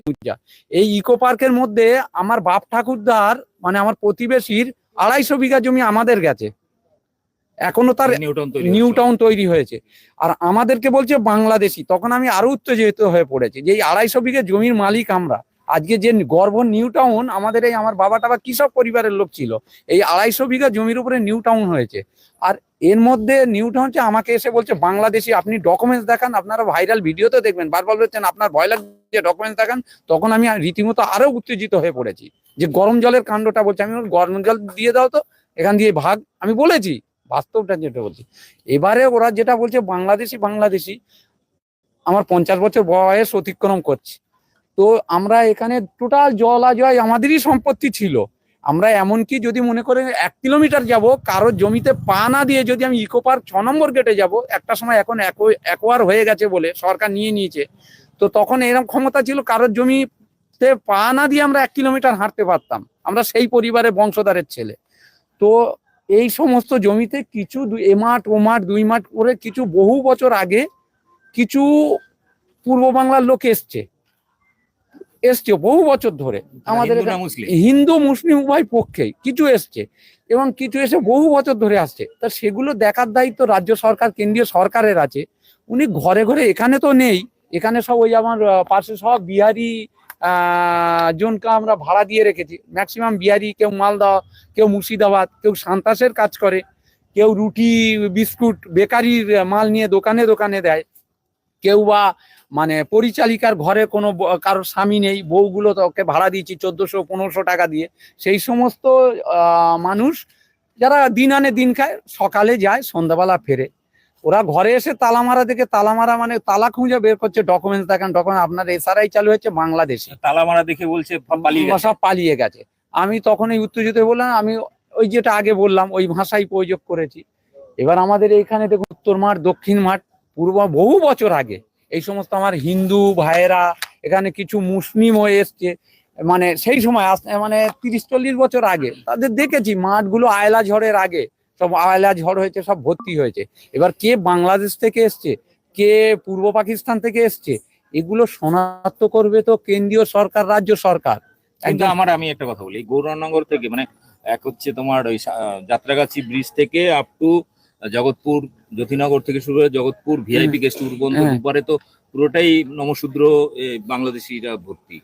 পূজা। এই ইকো পার্কের মধ্যে আমার বাপ ঠাকুরদার মানে আমার প্রতিবেশীর আড়াইশো বিঘা জমি আমাদের গেছে। এখনও তার তৈরি নিউ টাউন তৈরি হয়েছে। আর আমাদেরকে বলছে বাংলাদেশি। তখন আমি আরও উত্তেজিত হয়ে পড়েছি যে এই আড়াইশো বিঘে জমির মালিক আমরা। আজকে যে গর্ব নিউ টাউন আমাদের এই আমার বাবা টাবা কৃষক পরিবারের লোক ছিল এই আড়াইশো বিঘা জমির উপরে নিউ টাউন হয়েছে। আর এর মধ্যে নিউ টাউন হচ্ছে, আমাকে এসে বলছে, বাংলাদেশি, আপনি ডকুমেন্টস দেখান, আপনারা ভাইরাল ভিডিওতে দেখবেন। বারবার বলছেন আপনার ভয় লাগছে ডকুমেন্টস দেখান। তখন আমি রীতিমতো আরও উত্তেজিত হয়ে পড়েছি যে গরম জলের কাণ্ডটা বলছে। আমি গরম জল দিয়ে দাও তো, এখান দিয়ে ভাগ। আমি বলেছি, বাস্তবটা যেটা বলছি। এবারে ওরা যেটা বলছে, বাংলাদেশি বাংলাদেশি, আমার পঞ্চাশ বছর বয়স অতিক্রম করছে। তো আমরা এখানে টোটাল জলাজয় আমাদেরই সম্পত্তি ছিল। আমরা এমনকি যদি মনে করেন এক কিলোমিটার যাব কারোর জমিতে পা না দিয়ে যদি আমি ইকো পার্ক ছ নম্বর গেটে যাব, একটা সময় এখন একোয়ার হয়ে গেছে বলে সরকার নিয়ে নিয়েছে। তো তখন এরকম ক্ষমতা ছিল কারোর জমিতে পা না দিয়ে আমরা এক কিলোমিটার হাঁটতে পারতাম। আমরা সেই পরিবারে বংশধরের ছেলে। তো এই সমস্ত জমিতে কিছু এ মাঠ, ও মাঠ, দুই মাঠ করে কিছু বহু বছর আগে কিছু পূর্ব বাংলার লোক এসছে। এসছে বহু বছর ধরে আমাদের হিন্দু মুসলিম? হিন্দু মুসলিম উভয় পক্ষেই কিছু এসছে এবং কিছু এসে বহু বছর ধরে আসছে। তা সেগুলো দেখার দায়িত্ব রাজ্য সরকার কেন্দ্রীয় সরকারের আছে। উনি ঘরে ঘরে এখানে তো নেই। এখানে সব ওই আমার পাশে সব বিহারি আহ, জনকে আমরা ভাড়া দিয়ে রেখেছি। ম্যাক্সিমাম বিহারি কেউ মালদা কেউ মুর্শিদাবাদ কেউ সান্তাসের কাজ করে কেউ রুটি বিস্কুট বেকারির মাল নিয়ে দোকানে দোকানে দেয় কেউ বা মানে পরিচালিকার ঘরে কোনো কারোর স্বামী নেই বউগুলো তোকে ভাড়া দিয়েছি চোদ্দশো পনেরোশো টাকা দিয়ে। সেই সমস্ত আহ, মানুষ যারা দিন আনে দিন খায় সকালে যায় সন্ধ্যাবেলা ফেরে। ওরা ঘরে এসে তালামারা থেকে তালামারা মানে তালা খুঁজে বের করছে ডকুমেন্টস দেখান ডকুমেন্ট আপনার এসআরআই চালু হচ্ছে বাংলাদেশে। তালামারা দেখে বলছে পা- পালিয়ে গেছে। সব পালিয়ে গেছে। আমি তখন এই উত্তেজিত বললাম আমি ওই যেটা আগে বললাম ওই ভাষাই প্রয়োগ করেছি। এবার আমাদের এইখানে দেখুন উত্তর মাঠ দক্ষিণ মাঠ পূর্ব বহু বছর আগে। এই সমস্ত আমার হিন্দু ভাইয়েরা এখানে কিছু মুসলিম হয়ে এসছে মানে সেই সময় মানে তিরিশ চল্লিশ বছর আগে তাদের দেখেছি মাঠগুলো আয়লা ঝড়ের আগে সব আয়লা ঝড় হয়েছে সব ভর্তি হয়েছে। এবার কে বাংলাদেশ থেকে এসছে কে পূর্ব পাকিস্তান থেকে এসছে এগুলো শনাক্ত করবে তো কেন্দ্রীয় সরকার রাজ্য সরকার। কিন্তু একদম। আমার আমি একটা কথা বলি গৌরনগর থেকে মানে এক হচ্ছে তোমার ওই যাত্রাগাছি ব্রিজ থেকে আপ টু জগৎপুর জ্যোতিনগর থেকে শুরু করে জগৎপুর ভিআইপি গেস্ট পর্যন্ত হ্যাঁ। দুপারে তো পুরোটাই নমশূদ্র বাংলাদেশিরা ভর্তি।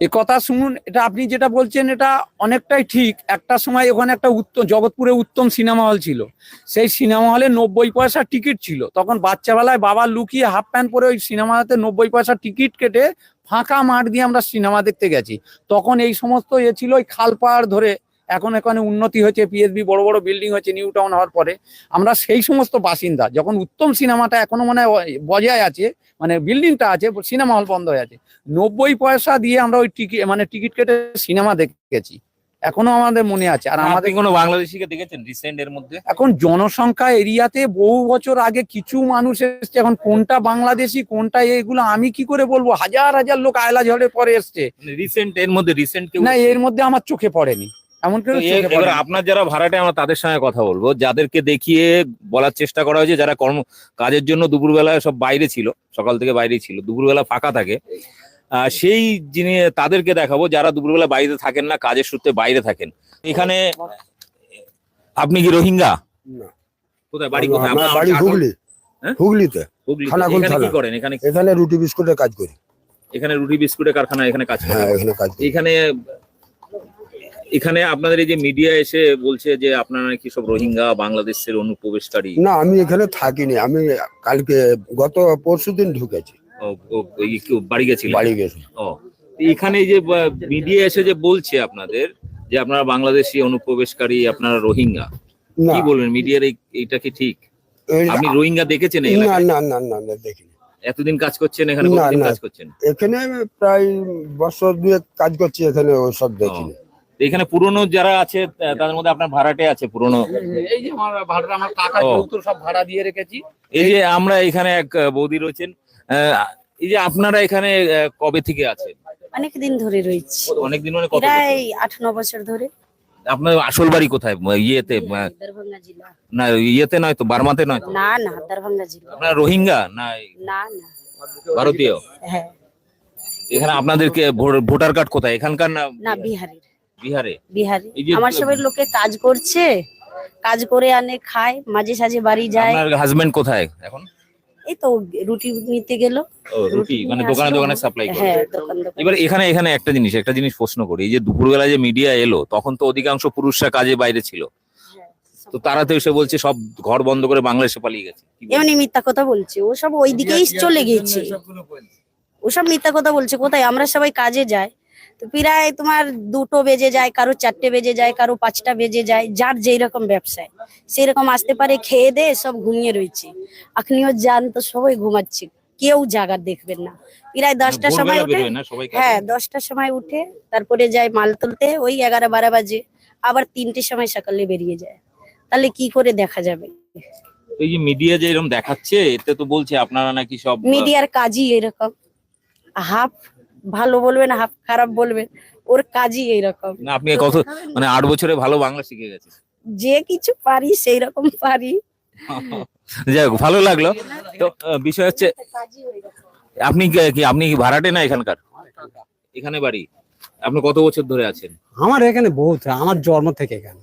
এ কথা শুনুন এটা আপনি যেটা বলছেন এটা অনেকটাই ঠিক। একটা সময় ওখানে একটা উত্তম জগৎপুরে উত্তম সিনেমা হল ছিল। সেই সিনেমা হলে নব্বই পয়সা টিকিট ছিল। তখন বাচ্চাবেলায় বাবা লুকিয়ে হাফ প্যান্ট পরে ওই সিনেমা হতে নব্বই পয়সা টিকিট কেটে ফাঁকা মাঠ দিয়ে আমরা সিনেমা দেখতে গেছি। তখন এই সমস্ত এ ছিল ওই খাল পাড় ধরে এখন এখানে উন্নতি হয়েছে পিএসবি বড় বড় বিল্ডিং হয়েছে নিউ টাউন হওয়ার পরে। আমরা সেই সমস্ত বাসিন্দা যখন উত্তম সিনেমাটা এখনও মানে বজায় আছে মানে বিল্ডিংটা আছে সিনেমা হল বন্ধ হয়ে আছে নব্বই পয়সা দিয়ে আমরা ওই টিকিট মানে টিকিট কেটে সিনেমা দেখেছি। এখনও আমাদের মনে আছে। আর আমাদের কোনো বাংলাদেশিকে দেখেছেন রিসেন্ট এর মধ্যে? এখন জনসংখ্যা এরিয়াতে বহু বছর আগে কিছু মানুষ এসছে এখন কোনটা বাংলাদেশি কোনটা এগুলো আমি কি করে বলব? হাজার হাজার লোক আয়লা ঝড়ে পরে এসছে। রিসেন্ট এর মধ্যে রিসেন্ট না এর মধ্যে আমার চোখে পড়েনি। এমন কেউ এবার আপনার যারা ভাড়াটে আমরা তাদের সঙ্গে কথা বলব। যাদেরকে দেখিয়ে বলার চেষ্টা করা হয়েছে যারা কর্ম কাজের জন্য দুপুরবেলা সব বাইরে ছিল সকাল থেকে বাইরে ছিল দুপুরবেলা ফাঁকা থাকে আহ, সেই যিনি তাদেরকে দেখাবো যারা দুপুরবেলা বাড়িতে থাকেন না কাজের সূত্রে বাইরে থাকেন। এখানে আপনি কি রোহিঙ্গা? কোথায়? বাড়ি কোথায়? বাড়ি হুগলি। হ্যাঁ? হুগলিতে। কি করেন? এখানে এখানে রুটি বিস্কুটের কাজ করি। এখানে রুটি বিস্কুটের কারখানা এখানে কাজ করেন হ্যাঁ এখানে কাজ এখানে এখানে আপনাদের এই যে মিডিয়া এসে বলছে যে আপনারা নাকি সব রোহিঙ্গা বাংলাদেশের অনুপ্রবেশকারী। না আমি এখানে থাকিনি। আমি কালকে গত পরশু দিন ঢুকেছি। বাড়ি গেছিলেন? বাড়ি গেছি ও এখানে এই যে মিডিয়া এসে যে বলছে আপনাদের যে আপনারা বাংলাদেশি অনুপ্রবেশকারী আপনারা রোহিঙ্গা কি বলবেন? মিডিয়ার এইটা কি ঠিক? আপনি রোহিঙ্গা দেখেছেন না না না না না দেখিনি। এতদিন কাজ করছেন এখানে কতদিন কাজ করছেন? এখানে প্রায় বছর দুয়েক কাজ করছি এখানে ওসব দেখিনি। তো এখানে পুরনো যারা আছে তাদের মধ্যে আপনার ভাড়াটে আছে পুরনো। এই যে আমার ভাড়া আমার কাকা ও। সব ভাড়া দিয়ে রেখেছি। এই যে আমরা এখানে এক বৌদি রয়েছেন আহ, এই যে আপনারা এখানে কবে থেকে আছেন? অনেক দিন ধরে রয়েছি। অনেকদিন মানে কত প্রায় আট ন বছর ধরে। আপনার আসল বাড়ি কোথায়? ইয়েতে দরভঙ্গা জেলা। না ইয়েতে নয় তো বার্মাতে নয় তো? না না দরভঙ্গা জেলা। আপনার রোহিঙ্গা? না না না। ভারতীয়? হ্যাঁ। এখানে আপনাদেরকে ভোটার কার্ড কোথায়? এখানকার না না বিহারের। বিহারে? বিহারে। যে- আমার সবাই লোকে কাজ করছে কাজ করে আনে খায় মাঝে সাঝে বাড়ি যায়। আপনার হাজবেন্ড কোথায় এখন? এই তো রুটি নিতে গেল। রুটি মানে দোকানে দোকানে সাপ্লাই করে। হ্যাঁ এবার এখানে এখানে একটা জিনিস একটা জিনিস প্রশ্ন করি। এই যে দুপুরবেলা যে মিডিয়া এলো তখন তো অধিকাংশ পুরুষরা কাজে বাইরে ছিল। হ্যাঁ, তো তারা তো এসে বলছে সব ঘর বন্ধ করে বাংলাদেশে পালিয়ে গেছে। এমনি মিথ্যা কথা বলছে। ও সব ওই দিকেই চলে গিয়েছে ওসব মিথ্যা কথা বলছে। কোথায়? আমরা সবাই কাজে যাই। তো প্রায় তোমার দুটো বেজে যায় কারও চারটে বেজে যায় কারও পাঁচটা বেজে যায় যার যেই রকম ব্যবসায়। সেই রকম আসতে পারে খেয়ে দে সব ঘুমিয়ে রয়েছে। এখনিও যান তো সবাই ঘুমাচ্ছে কেউ জাগার দেখবেন না। প্রায় দশটার সময় উঠে হ্যাঁ দশটার সময় উঠে তারপরে যায় মাল তুলতে ওই এগারো বারো বাজে আবার তিনটের সময় সকালে বেরিয়ে যায়। তাহলে কি করে দেখা যাবে? এই যে মিডিয়া যে এরকম দেখাচ্ছে এতে তো বলছে আপনারা নাকি সব মিডিয়ার কাজই এরকম। হাফ ভালো বলবেন হাফ খারাপ বলবেন ওর কাজই এইরকম। না আপনি কত মানে আট বছরে ভালো বাংলা শিখে গেছে যে কিছু পারি সেই রকম পারি। যাই হোক ভালো লাগল। তো বিষয় হচ্ছে আপনি কি- কি আপনি কি ভাড়াটে না এখানকার? এখানে বাড়ি। আপনি কত বছর ধরে আছেন? আমার এখানে বহুত আমার জন্ম থেকে এখানে।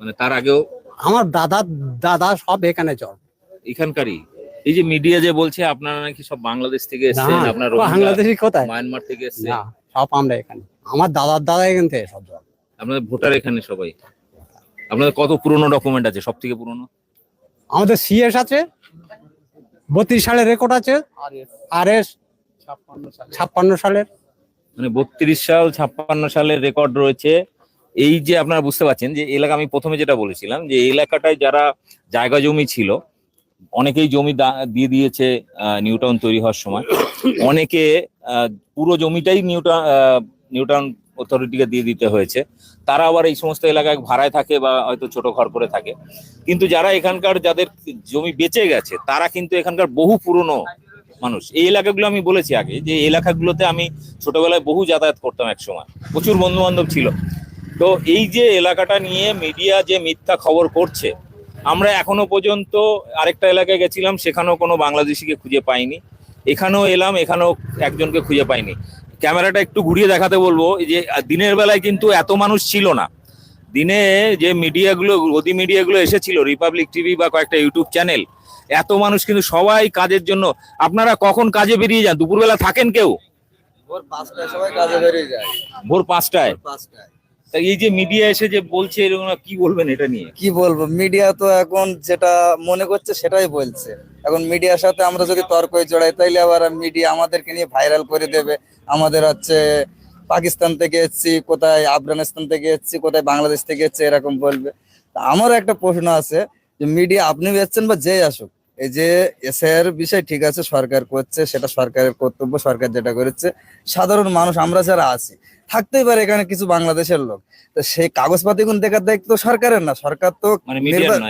মানে তার আগেও আমার দাদা দাদা সব এখানে জন্ম। এখানকারই? এই যে মিডিয়া যে বলছে আপনারা নাকি সব বাংলাদেশ থেকে এসেছেন আপনার বাংলাদেশি কোথায়? মায়ানমার থেকে এসেছেন। না সব আমরা এখানে। আমার দাদার দাদা এখান থেকে সব আপনাদের ভোটার এখানে সবাই। আপনাদের কত পুরনো ডকুমেন্ট আছে সব থেকে পুরনো? আমাদের সিএস আছে বত্রিশ সালের রেকর্ড আছে আর এস ছাপ্পান্ন সালের। মানে বত্রিশ সাল ছাপ্পান্ন সালের রেকর্ড রয়েছে। এই যে আপনারা বুঝতে পারছেন যে এলাকা আমি প্রথমে যেটা বলেছিলাম যে এলাকাটায় যারা জায়গা জমি ছিল অনেকেই জমি দিয়ে দিয়েছে নিউটাউন তৈরি হওয়ার সময়। অনেকে পুরো জমিটাই আহ, নিউটাউন অথরিটিকে দিয়ে দিতে হয়েছে। তারা আবার এই সমস্ত এলাকায় ভাড়ায় থাকে বা হয়তো ছোট ঘর করে থাকে। কিন্তু যারা এখানকার যাদের জমি বেঁচে গেছে তারা কিন্তু এখানকার বহু পুরনো মানুষ। এই এলাকাগুলো আমি বলেছি আগে যে এলাকাগুলোতে আমি ছোটবেলায় বহু যাতায়াত করতাম এক সময়। প্রচুর বন্ধু বান্ধব ছিল। তো এই যে এলাকাটা নিয়ে মিডিয়া যে মিথ্যা খবর করছে আমরা এখনও পর্যন্ত আরেকটা এলাকায় গেছিলাম সেখানেও কোনো বাংলাদেশিকে খুঁজে পাইনি। এখানেও এলাম এখানেও একজনকে খুঁজে পাইনি। ক্যামেরাটা একটু ঘুরিয়ে দেখাতে বলব যে দিনের বেলায় কিন্তু এত মানুষ ছিল না। দিনে যে মিডিয়াগুলো গদি মিডিয়াগুলো এসেছিল রিপাবলিক টিভি বা কয়েকটা ইউটিউব চ্যানেল এত মানুষ কিন্তু সবাই কাজের জন্য আপনারা কখন কাজে বেরিয়ে যান? দুপুরবেলা থাকেন কেউ? ভোর পাঁচটায় সবাই কাজে বেরিয়ে যায়। ভোর পাঁচটায়? পাঁচটায়। তা এই যে মিডিয়া এসে যে বলছে এরকম কি বলবেন এটা নিয়ে? কি বলব? মিডিয়া তো এখন যেটা মনে করছে সেটাই বলছে। এখন মিডিয়ার সাথে আমরা যদি তর্কই জড়াই, তাইলে আবার মিডিয়া আমাদেরকে নিয়ে ভাইরাল করে দেবে। আমাদের হচ্ছে পাকিস্তান থেকে এসেছি, কোথায় আফগানিস্তান থেকে এসেছি, কোথায় বাংলাদেশ থেকে এসেছি, এরকম বলবে। আমারও একটা প্রশ্ন আছে যে মিডিয়া আপনি এসছেন বা যেই আসুক এই যে এসআইআর বিষয় ঠিক আছে সরকার করছে সেটা সরকারের কর্তব্য সরকার যেটা করেছে। সাধারণ মানুষ আমরা যারা আছি থাকতেই পারে এখানে কিছু বাংলাদেশের লোক। তো সেই কাগজপাতি গুলো দেখার দায়িত্ব সরকারের না। সরকার তো মানে মিডিয়ার।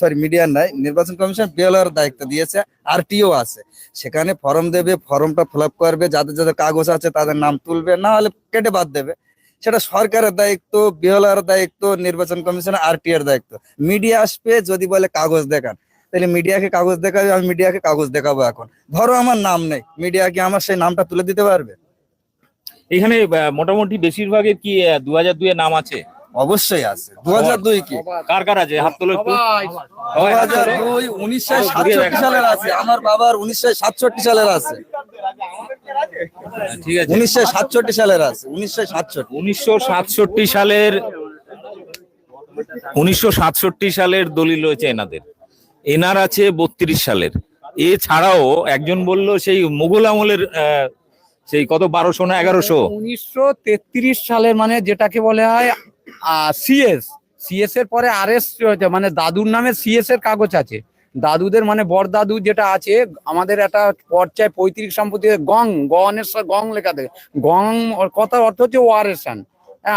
সরি নাই নির্বাচন কমিশন বিএলআর দায়িত্ব দিয়েছে আরটিও আছে। সেখানে ফর্ম দেবে ফর্মটা ফিল আপ করবে যাদের যাদের কাগজ আছে তাদের নাম তুলবে না হলে কেটে বাদ দেবে। সেটা সরকারের দায়িত্ব বিএলআর দায়িত্ব নির্বাচন কমিশন আরটি এর দায়িত্ব। মিডিয়া আসবে যদি বলে কাগজ দেখান। তাহলে মিডিয়াকে কাগজ দেখাবে আমি মিডিয়াকে কাগজ দেখাবো এখন। ধরো আমার নাম নেই মিডিয়া কি আমার সেই নামটা তুলে দিতে পারবে? এখানে মোটামুটি বেশিরভাগের কি দু হাজার দুই নাম আছে? অবশ্যই আছে। দু হাজার দুই কি? কার কার আছে? হাত তোলো একটু। দু হাজার দুই উনিশশো সাতষট্টি সালের আছে। আমার বাবার উনিশশো সাতষট্টি সালের আছে। ঠিক আছে। উনিশশো সাতষট্টি সালের আছে। উনিশশো সাতষট্টি। উনিশশো সাতষট্টি সালের উনিশশো সাতষট্টি সালের দলিল রয়েছে এনাদের। এনার আছে বত্রিশ সালের। এছাড়াও একজন বলল সেই মুঘল আমলের সেই কত, বারোশো না এগারোশো? উনিশশো তেত্রিশ সালের মানে যেটাকে বলে হয় সিএস সিএস এর পরে আর এস মানে দাদুর নামে সিএস এর কাগজ আছে। দাদুদের মানে বড় দাদু যেটা আছে, আমাদের একটা পর্যায় পৈতৃক সম্পত্তি, গং গনের গং লেখা থাকে। গং কথা অর্থ হচ্ছে ওয়ারেসান হ্যাঁ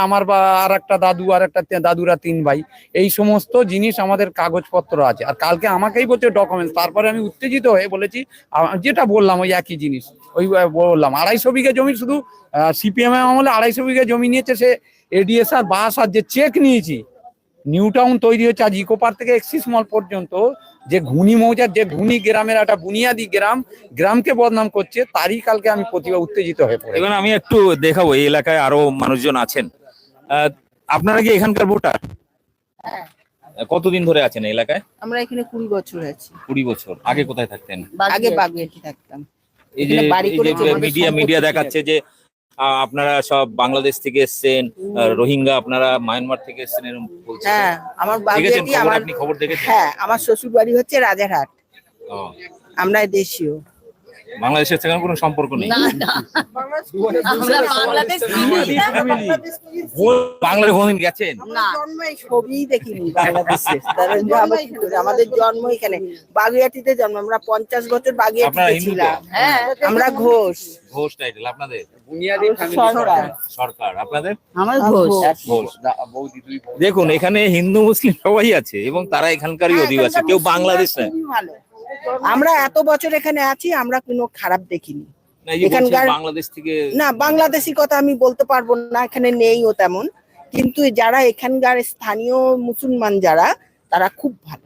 আমার বা আর একটা দাদু আর একটা দাদুরা তিন ভাই। এই সমস্ত জিনিস আমাদের কাগজপত্র আছে। আর কালকে আমাকেই বলছে ডকুমেন্টস তারপরে আমি উত্তেজিত হয়ে বলেছি যেটা বললাম, ওই একই জিনিস। ওই বললাম, আড়াইশো বিঘা জমি শুধু সিপিএম আমলে আড়াইশো বিঘা জমি নিয়েছে সে এডিএস আর বাস আর যে চেক নিয়েছি, নিউ টাউন তৈরি হচ্ছে আজ ইকো পার্ক থেকে এক্সিস মল পর্যন্ত। যে ঘুনি মৌজার যে ঘুনি গ্রামের একটা বুনিয়াদি গ্রাম গ্রামকে বদনাম করছে তারই কালকে আমি প্রতিভা উত্তেজিত হয়ে পড়ে এবার আমি একটু দেখাবো এই এলাকায় আরও মানুষজন আছেন। আহ, আপনারা কি এখানকার ভোটার? হ্যাঁ। কতদিন ধরে আছেন এলাকায়? আমরা এখানে কুড়ি বছর আছি। কুড়ি বছর। আগে কোথায় থাকতেন? আগে বাগুয়াটি থাকতাম। এই যে এখানে মিডিয়া মিডিয়া দেখাচ্ছে যে আপনারা সব বাংলাদেশ থেকে এসেছেন রোহিঙ্গা আপনারা মায়ানমার থেকে এসেছেন এরকম হ্যাঁ আমার খবর আমার আপনি খবর দেখেছেন? হ্যাঁ আমার শ্বশুর বাড়ি হচ্ছে রাজারহাট। আমরা দেশীয়। বাংলাদেশের সেখানে কোনো সম্পর্ক নেই? আমরা বাংলাদেশ বাংলাদেশ কোনদিন গেছেন? জন্মে ছবি দেখিনি? আমাদের জন্ম এখানে। বাগুয়াটিতে জন্ম। আমরা পঞ্চাশ বছর আপনারা বাগুয়াটিতে হিন্দু তো? ছিলাম। হ্যাঁ। আমরা ঘোষ। ঘোষ টাইটেল আপনাদের? বুনিয়াদি সরকার। সরকার। আপনাদের? আমার ঘোষ। ঘোষ। দেখুন এখানে হিন্দু মুসলিম সবাই আছে এবং তারা এখানকারই হ্যাঁ, অধিবাসী। কেউ বাংলাদেশ আমরা এত বছর এখানে আছি আমরা কোনো খারাপ দেখিনি। এখানকার- বাংলাদেশ থেকে না বাংলাদেশি কথা আমি বলতে পারব না এখানে নেইও তেমন। কিন্তু যারা এখানকার স্থানীয় মুসলমান যারা তারা খুব ভালো।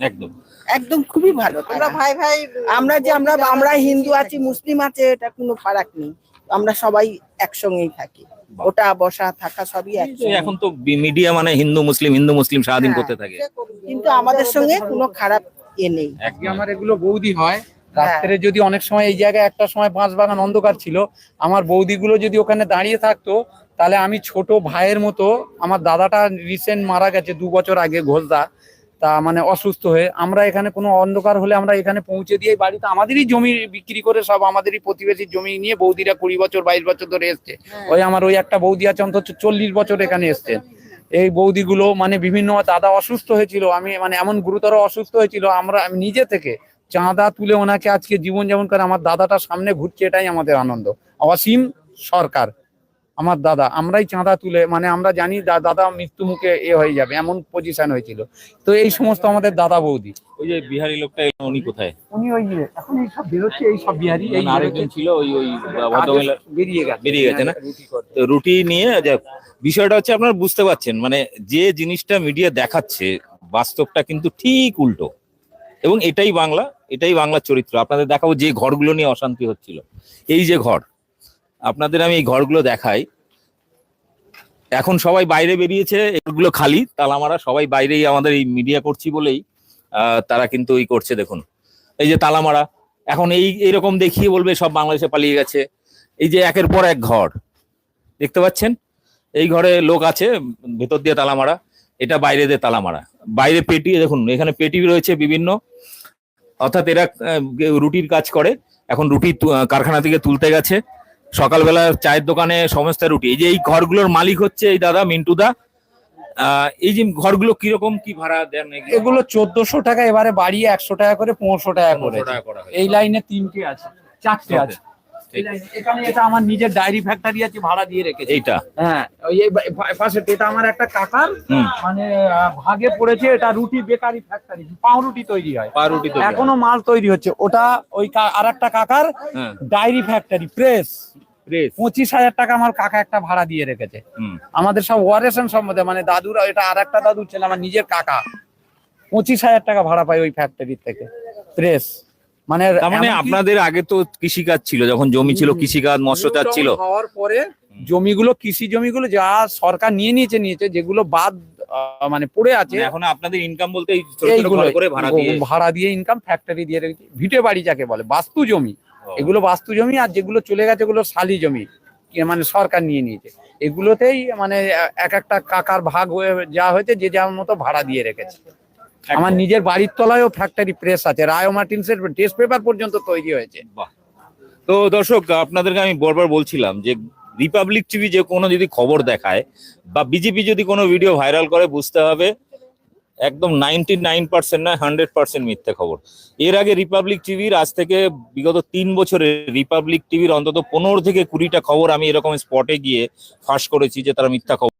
একদম। একদম খুবই ভালো আমরা ভাই ভাই আমরা যে আমরা আমরা হিন্দু আছি মুসলিম আছে এটা কোনো ফারাক নেই। আমরা সবাই একসঙ্গেই থাকি। ওটা বসা থাকা সবই এখন তো মিডিয়া মানে হিন্দু মুসলিম হিন্দু মুসলিম সারাদিন হ্যাঁ। করতে থাকে। কিন্তু আমাদের সঙ্গে কোনো খারাপ এ নেই। আমার এগুলো বৌদি হয়। রাত্রে যদি অনেক সময় এই জায়গায় একটা সময় বাঁশ বাগান অন্ধকার ছিল আমার বৌদিগুলো যদি ওখানে দাঁড়িয়ে থাকতো তাহলে আমি ছোট ভাইয়ের মতো আমার দাদাটা রিসেন্ট মারা গেছে দু বছর আগে ঘোষদা তা মানে অসুস্থ হয়ে আমরা এখানে কোনো অন্ধকার হলে আমরা এখানে পৌঁছে দিয়ে বাড়িতে আমাদেরই জমি বিক্রি করে সব আমাদেরই প্রতিবেশীর জমি নিয়ে বৌদিরা কুড়ি বছর বাইশ বছর ধরে এসছে। ওই আমার ওই একটা বৌদি আছে অন্তত চল্লিশ বছর এখানে এসছে। এই বৌদিগুলো মানে বিভিন্ন দাদা অসুস্থ হয়েছিল আমি মানে এমন গুরুতর অসুস্থ হয়েছিল আমরা আমি নিজে থেকে চাঁদা তুলে ওনাকে আজকে জীবন যেমন করে আমার দাদাটা সামনে ঘুরছে এটাই আমাদের আনন্দ। অসীম সরকার। আমার দাদা আমরাই চাঁদা তুলে মানে আমরা জানি দাদা মৃত্যু মুখে এ হয়ে যাবে এমন পজিশন হয়েছিল। তো এই সমস্ত আমাদের দাদা বৌদি। ওই যে বিহারি লোকটা উনি কোথায়? উনি ওই যে এখন এই সব বেরোচ্ছে এই সব বিহারি এই আরেকজন ছিল ওই ওই ভদ্রমহিলা। বেরিয়ে গেছে। বেরিয়ে গেছে না? তো রুটি নিয়ে যে বিষয়টা হচ্ছে আপনারা বুঝতে পারছেন মানে যে জিনিসটা মিডিয়া দেখাচ্ছে বাস্তবটা কিন্তু ঠিক উল্টো। এবং এটাই বাংলা এটাই বাংলার চরিত্র। আপনাদের দেখাবো যে ঘরগুলো নিয়ে অশান্তি হচ্ছিল। এই যে ঘর আপনাদের আমি এই ঘরগুলো দেখাই। এখন সবাই বাইরে বেরিয়েছে, এগুলো খালি, তালামারা, সবাই বাইরেই আমাদের এই মিডিয়া করছি বলেই তারা কিন্তু এই করছে, দেখুন। এই যে তালামারা, এখন এই এরকম দেখিয়ে বলবে, সব বাংলাদেশে পালিয়ে গেছে। এই যে একের পর এক ঘর, দেখতে পাচ্ছেন? এই ঘরে লোক আছে, ভেতর দিয়ে তালা মারা এটা বাইরে দিয়ে তালা মারা বাইরে পেটি, দেখুন, এখানে পেটি রয়েছে বিভিন্ন। অর্থাৎ এরা রুটির কাজ করে, এখন রুটি কারখানা থেকে তুলতে গেছে। সকালবেলা চায়ের দোকানে সমস্ত রুটি। এই যে এই ঘরগুলোর মালিক হচ্ছে এই দাদা মিন্টু দা। আহ, এই যে ঘরগুলো কীরকম কি ভাড়া দেন এগুলো চোদ্দশো টাকা এবারে বাড়িয়ে একশো টাকা করে পনেরোশো টাকা করে এই লাইনে তিনটে আছে চারটে। আছে। এখানে এটা আমার নিজের ডায়েরি ফ্যাক্টরি আছে ভাড়া দিয়ে রেখেছি। এইটা। হ্যাঁ ওই পাশে এটা আমার একটা কাকার মানে ভাগে পড়েছে এটা রুটি বেকারি ফ্যাক্টরি পাউরুটি তৈরি হয়। পাউরুটি তো এখনও মাল তৈরি হচ্ছে। ওটা ওই আর একটা কাকার ডায়েরি ফ্যাক্টরি প্রেস পঁচিশ হাজার টাকা আমার কাকা একটা ভাড়া দিয়ে রেখেছে। আমাদের সব ওয়ারেশন সম্বন্ধে মানে দাদুরা এটা আর একটা দাদু ছিল আমার নিজের কাকা। পঁচিশ হাজার টাকা ভাড়া পাই ওই ফ্যাক্টরির থেকে প্রেস মানে মানে আপনাদের আগে তো কৃষিকাজ ছিল যখন জমি ছিল কৃষিকাজ মৎস্য চাষ ছিল। হওয়ার পরে জমিগুলো কৃষি জমিগুলো যা সরকার নিয়ে নিয়েছে নিয়েছে যেগুলো বাদ মানে পড়ে আছে মানে এখন আপনাদের ইনকাম বলতে করে ভাড়া দিয়ে ভাড়া দিয়ে ইনকাম ফ্যাক্টরি দিয়ে রেখেছি ভিটে বাড়ি যাকে বলে বাস্তু জমি। এগুলো বাস্তু জমি আর যেগুলো চলে গেছে এগুলো শালি জমি মানে সরকার নিয়ে নিয়েছে। এগুলোতেই মানে এক একটা কাকার ভাগ হয়ে যা হয়েছে যে যার মতো ভাড়া দিয়ে রেখেছে। আমার নিজের বাড়ির তলায়ও ফ্যাক্টরি প্রেস আছে রায় মার্টিনসের টেস্ট পেপার পর্যন্ত তৈরি হয়েছে। তো দর্শক আপনাদেরকে আমি বারবার বলছিলাম যে রিপাবলিক টিভি যে কোনো যদি খবর দেখায় বা বিজেপি যদি কোনো ভিডিও ভাইরাল করে বুঝতে হবে একদম নাইনটি নাইন পার্সেন্ট নয় হান্ড্রেড পার্সেন্ট মিথ্যে খবর। এর আগে রিপাবলিক টিভির আজ থেকে বিগত তিন বছরে রিপাবলিক টিভির অন্তত পনেরো থেকে কুড়িটা খবর আমি এরকম স্পটে গিয়ে ফাঁস করেছি যে তারা মিথ্যা খবর